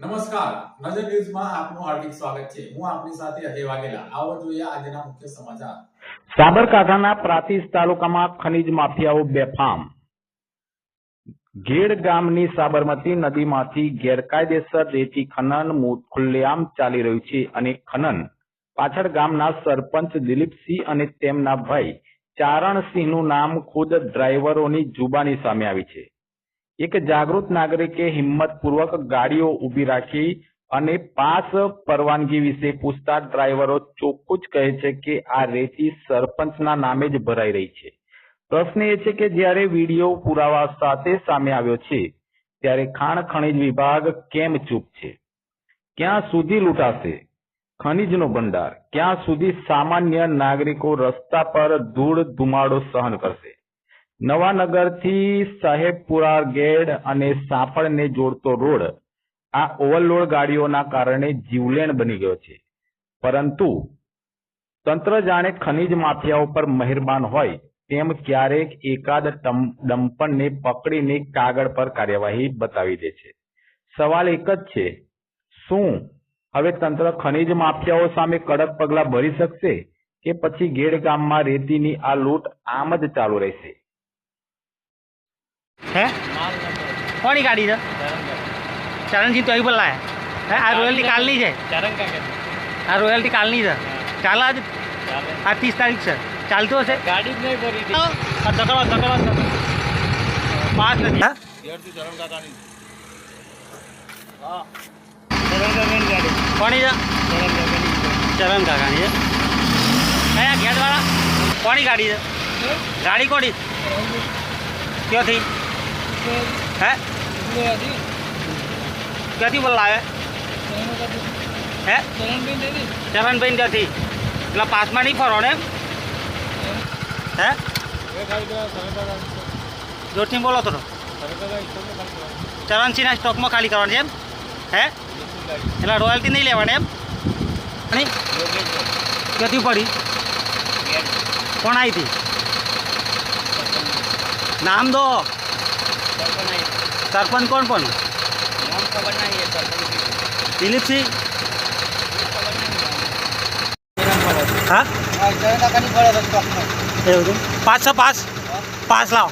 નમસ્કાર. નજર ન્યૂઝમાં આપનું હાર્દિક સ્વાગત છે. હું આપની સાથે અજય વાઘેલા. આવો જોઈએ આજના મુખ્ય સમાચાર. સાબરકાંઠાના પ્રાતિસ તાલુકામાં ખનીજ માફિયાઓ બેફામ. ઘેડ ગામની સાબરમતી નદીમાંથી ગેરકાયદેસર રેતી ખનન ખુલ્લેઆમ ચાલી રહ્યું છે અને ખનન પાછળ ગામના સરપંચ દિલીપસિંહ અને તેમના ભાઈ ચારણસિંહનું નામ ખુદ ડ્રાઈવરોની જુબાની સામે આવી છે. એક જાગૃત નાગરિકે હિંમતપૂર્વક ગાડીઓ ઊભી રાખી અને પાસ પરવાનગી વિશે પૂછતા ડ્રાઈવરો ચોખ્ખું જ કહે છે કે આ રેતી સરપંચના નામે જ ભરાઈ રહી છે. પ્રશ્ન એ છે કે જ્યારે વીડિયો પુરાવા સાથે સામે આવ્યો છે, ત્યારે ખાણ ખનિજ વિભાગ કેમ ચૂપ છે? ક્યાં સુધી લૂંટાશે? ખનીજનો ભંડાર. ક્યાં સુધી સામાન્ય નાગરિકો રસ્તા પર ધૂળ ધુમાડો સહન કરશે? નવાનગરથી સાહેબપુરા ગેડ અને સાપડને જોડતો રોડ આ ઓવરલોડ ગાડીઓના કારણે જીવલેણ બની ગયો છે. પરંતુ તંત્ર જાણે ખનીજ માફિયાઓ પર મહેરબાન હોય તેમ ક્યારેક એકાદ ડમ્પરને પકડીને કાગળ પર કાર્યવાહી બતાવી દે છે. સવાલ એક જ છે, શું હવે તંત્ર ખનીજ માફિયાઓ સામે કડક પગલાં ભરી શકશે કે પછી ગેડ ગામમાં રેતીની આ લૂંટ આમ જ ચાલુ રહેશે? હે કોની ગાડી છે ચરણસિંહ તો અહીં પર લાયા હે આ રોયલ્ટી કાલની છે આ રોયલ્ટી કાલની છે ચાલે આજ આ ત્રીસ તારીખ છે ચાલતું હશે ગાડી જ નહીં ભરી હતી આ ધકડો ધકડો પાસ નથી હા ઘેરથી ચરણ કાકાની હા ચરણ કાકાની ગાડી કોની છે ચરણ કાકાની ચરણ કાકાની છે કયા ગેટવાળા કોની ગાડી છે ગાડી કોની ક્યાંથી હે ક્યાંથી બોલ લાવે હે ચરણભાઈ ત્યાંથી એટલે પાસમાં નહીં ફરો ને એમ? હે એ ખાલી પેલા ચરણ કાકા જોરથી બોલો થોડો ચરણ કાકા ઇસ્ટોરને ખાલી કરવાનું. ચરણસિંહના સ્ટોકમાં ખાલી કરવાની છે એમ હે જેટલી ગાડી. એટલે રોયલ્ટી નહીં લેવાની એમ નહીં ક્યાંથી પડી કોણ આવી હતી નામ દો સરપંચ કોણ કોણ? દિલીપસિંહ હા? એવું છે? પાંચસો પાંચ? પાંચ લાવો.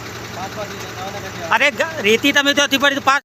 અરે, રેતી તમે ત્યાંથી પડી પાંચ